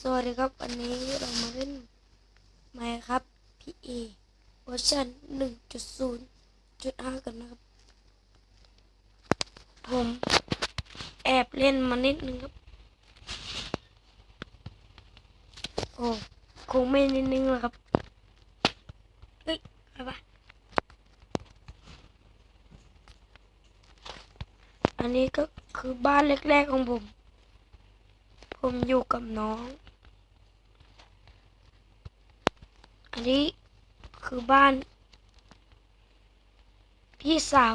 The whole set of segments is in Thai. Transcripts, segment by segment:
สวัสดีครับ วันนี้เรามาเล่นไมครับ PE เวอร์ชัน1.0.5กันนะครับ ผมแอบเล่นมานิดนึงครับ โอ้คงไม่นิดนึงหรอกครับ เฮ้ยอะไรวะอันนี้ก็คือบ้านแรกๆของผม ผมอยู่กับน้อง อันนี้คือบ้าน พี่สาว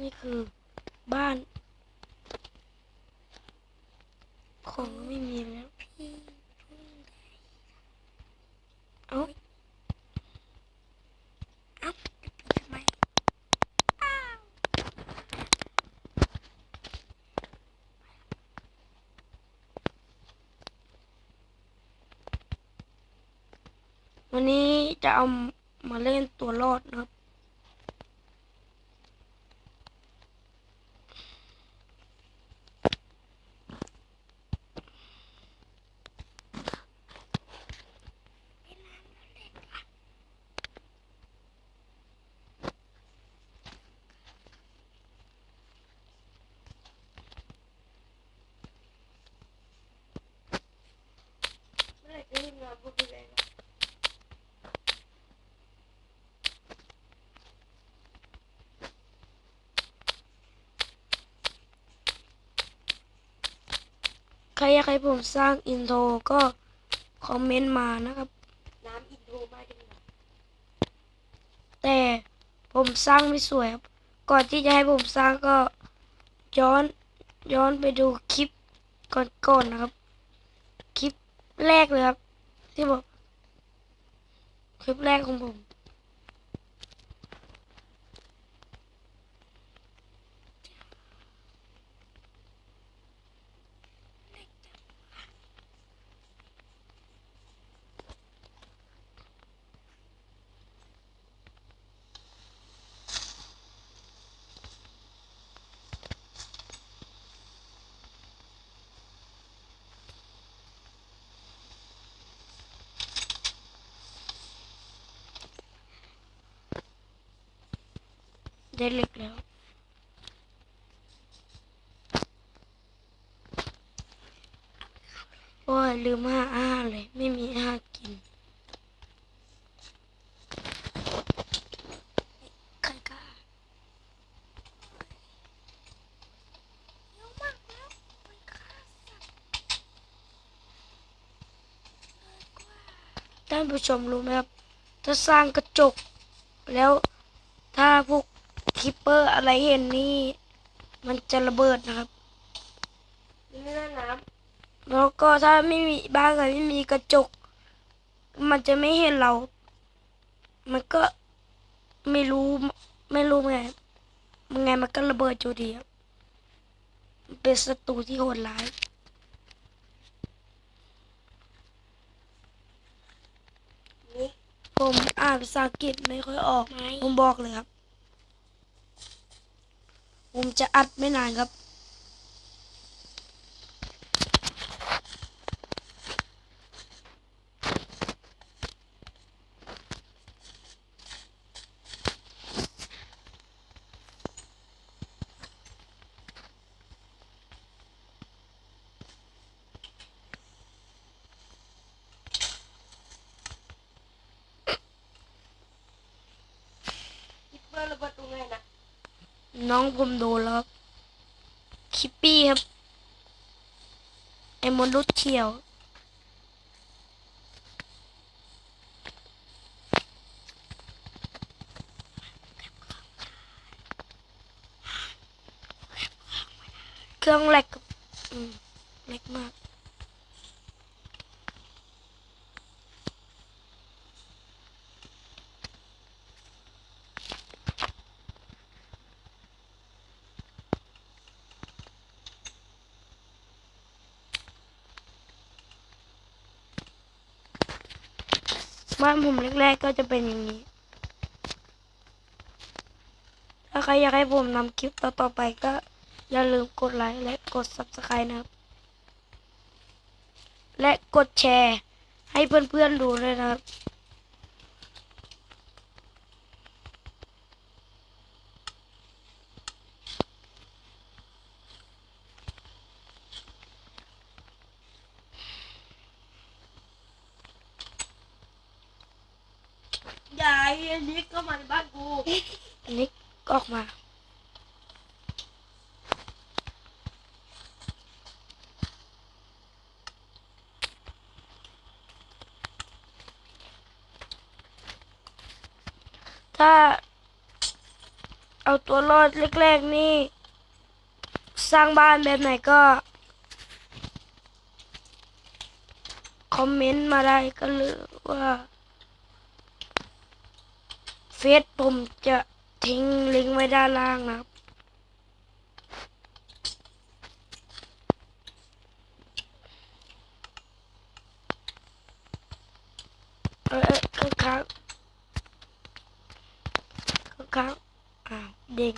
นี่คือบ้าน ของไม่มีแล้วพี่เอ้าเอ้าทำไม วันนี้จะเอามาเล่นตัวรอดนะครับไม่ได้จะ รอยนะใครอยากให้ผมสร้างอินโทรก็คอมเมนต์มานะครับ น้ำอินโทรมาจังเลยแต่ผมสร้างไม่สวยครับ ก่อนที่จะให้ผมสร้างก็ย้อนย้อนไปดูคลิปก่อนๆนะครับ คลิปแรกเลยครับ ที่บอกคลิปแรกของผม ได้เล็กแล้ว โอ้ย ลืมห้าอาหาเลย ไม่มีอาหากิน ใครกล้าเยอะมากแล้วมันฆ่าสัตว์เลยกว่าท่านผู้ชมรู้ไหมครับ ถ้าสร้างกระจก แล้วถ้าพวก คิปเปอร์อะไรเห็นนี่ มันจะระเบิดนะครับนี่น่าน้แล้วก็ถ้าไม่มีบ้านไหนไม่มีกระจก มันจะไม่เห็นเรา มันก็ไม่รู้ไม่รู้ไงมันไงมันก็ระเบิดอยู่ดีครับมันเป็นศัตรูที่โหดร้ายำนี่ผมอ่านภาษาอังกฤษไม่ค่อยออกไม่ผมบอกเลยครับ ผมจะอัดไม่นานครับคิ น้องผมโดนแล้วครับคิปปี้ครับ ไอมนุษย์เขียว เครื่องแหลกอืมแหลกมาก บ้านผมแรกๆก็จะเป็นอย่างนี้ ถ้าใครอยากให้ผมนำคลิปต่อๆไปก็อย่าลืมกดไลค์และกด subscribe นะครับ และกดแชร์ให้เพื่อนๆดูด้วยนะครับ ไอ้อันนี้ก็มาในบ้านกูอันนี้ก็ออกมา ถ้า เอาตัวรอดแรกๆนี่ สร้างบ้านแบบไหนก็ คอมเมนต์มาได้ก็เลยว่า ซผมจะทิ้งลิงก์ไว้ด้านล่างนะครับ เออเออข้างข้างอ้าวเด้ง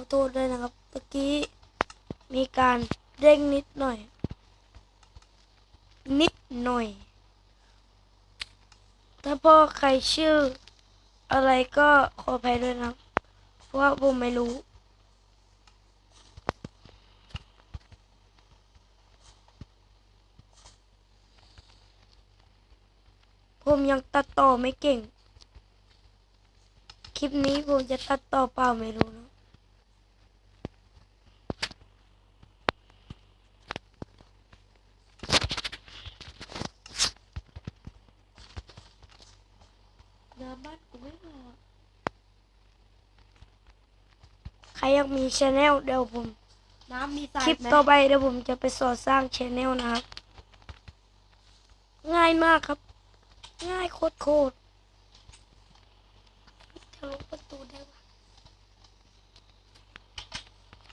อโทษด้วยนะครับเมื่อกี้มีการเร่งนิดหน่อย นิดหน่อย ถ้าพ่อใครชื่อ อะไรก็ขออภัยด้วยนะเพราะว่าผมไม่รู้ผมยังตัดต่อไม่เก่ง คลิปนี้ผมจะตัดต่อเปล่าไม่รู้นะ เดินบ้านกูไม่พอ ใครอ ยากมีชาแนลเดี๋ยวผม น้ำมีสายคลิปไหมต่อไปเดี๋ยวผมจะไปสอนสร้างชแนลนะครับ ง่ายมากครับ ง่ายโคตรโคตรจะลงประตูได้ปะ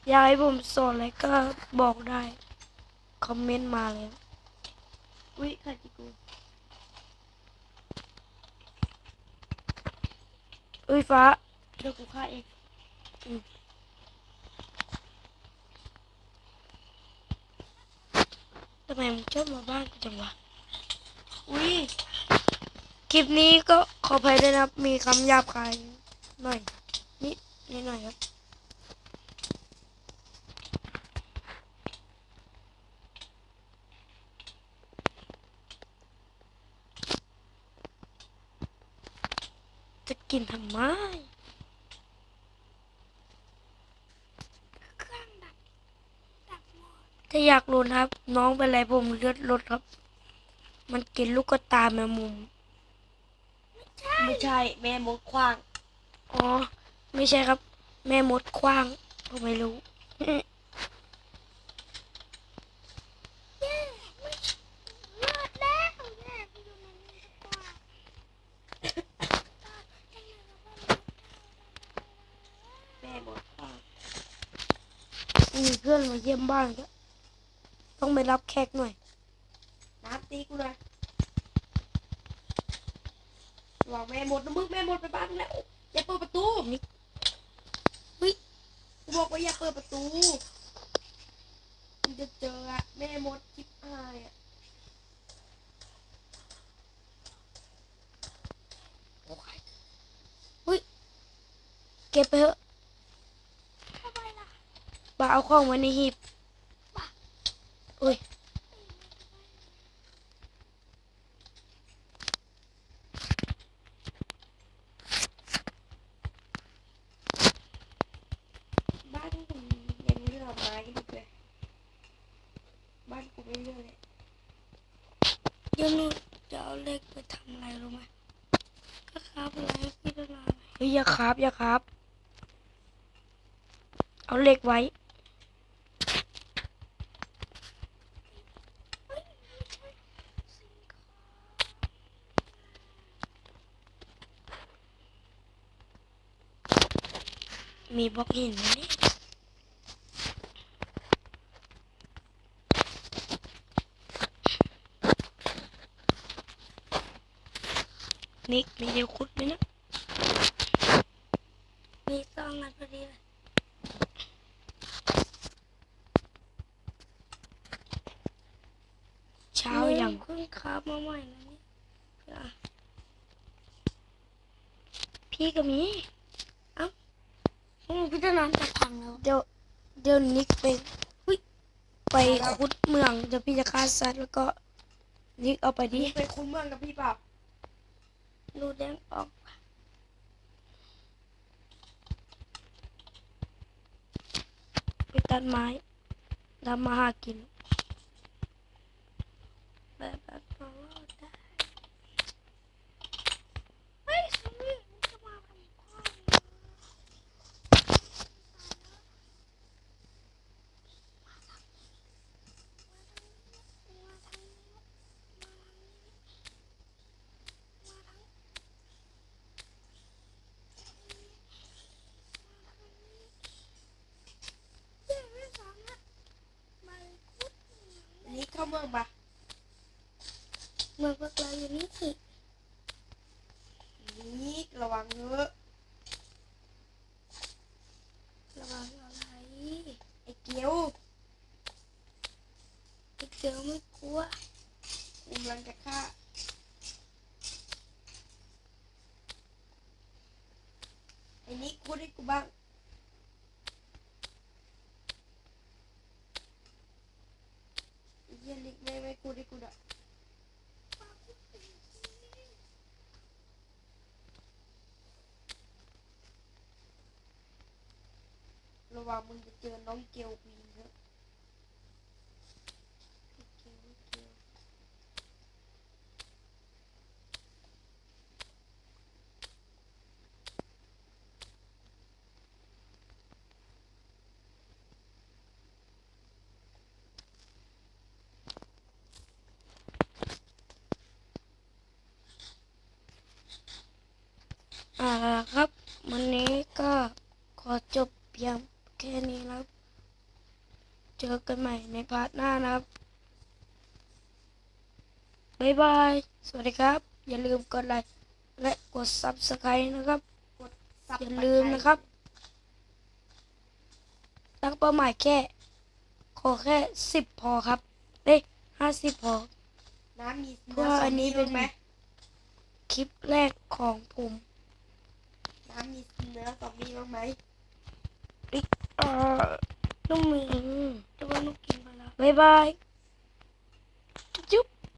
อยากให้ผมสอนอะไรก็บอกได้ คอมเมนต์มาเลย อุ้ยใครจิกูเอ้ยฟ้า เดี๋ยวกูฆ่าเองทำ ไมมึงชอบมาบ้านกูจังวะ อุ้ย คลิปนี้ก็ขออภัยด้วยนะครับ มีคำหยาบคายหน่อย นิดนิดหน่อยครับ จะกินทำไม เครื่องดับดับหมด ถ้าอยากรู้นะครับ น้องเป็นไรผมเลือดลดครับ มันกินลูกกระตาแมงมุม ไม่ใช่แม่มดคว้าง อ๋อ ไม่ใช่ครับ แม่มดคว้างผมไม่รู้เย้ไม่รอดแล้วแย่ไปอยู่ในนี้ดีกว่าแม่มดคว้างมีเพื่อนมาเยี่ยมบ้านก็ ต้องไปรับแขกหน่อยน้ำตีกูเลยบอกแม่มดนะมึงแม่มดไปบ้านแล้วอย่าเปิดประตูนี่เฮ้ยกูบอกว่าอย่าเปิดประตูมึงจะเจออะแม่มดชิบหายอะเก็บไปเถอะทำไมล่ะบ่าเอาของไว้ในหีบ เลขไปทำอะไรรู้ไหมก็ครับอะไรพิจารณาเฮ้ยอย่าครับอย่าครับ เอาเลขไว้มีบล็อกหินนี่ นิกมีเดียวคุดไหมนะมีสองอันพอดีเลยเช้าอย่างเพิ่งคาบมาใหม่นะเนี่ยอะพี่ก็มีโอ้พี่ต้นน้ำจะพังแล้วเดี๋ยวเดี๋ยวนิกไปอุ๊ยไปขุดเมืองเดี๋ยวพี่จะฆ่าสัตว์แล้วก็นิกเอาไปดินี่ไปคุ้นเมืองกับพี่เปล่า รูแดงออกไปตัดไม้ทำมาหากินแบบแบบเรารอดได้เฮ้ยสมิงมันจะมาทำพ่อเจ๊ไม่สอนนะมาคุด อันนี้เข้าเมืองปะ เมืองพวกเราอยู่นี่สิ นี่ระวังเถอะ ระวังอะไร ไอ้เกียว ไอ้เกียวไม่กลัว กูกำลังจะฆ่าไอ้นี่กูให้กูบ้างไอ้เหี้ยนิกไม่ไม่กูให้กูดะระ วังมึงจะเจอน้องเกียวกูยิงเถอะอ่าครับ วันนี้ก็ขอจบเพียง แค่นี้นะครับ เจอกันใหม่ในพาร์ทหน้านะครับบ๊ายบาย สวัสดีครับ อย่าลืมกดไลค์และกด subscribe นะครับ กดซับอย่าลืมนะครับ ตั้งเป้าหมายแค่ ขอแค่สิบพอครับเอ้ยห้าสิบพอ น้ำมีเพราะว่าอันนี้เป็นไหมคลิปแรกของผม น้ำมีเนื้อซอมบี้บ้างไหม เออน้องมิงจะว่าน้องกินไปแล้วบ๊ายบายจุ๊บ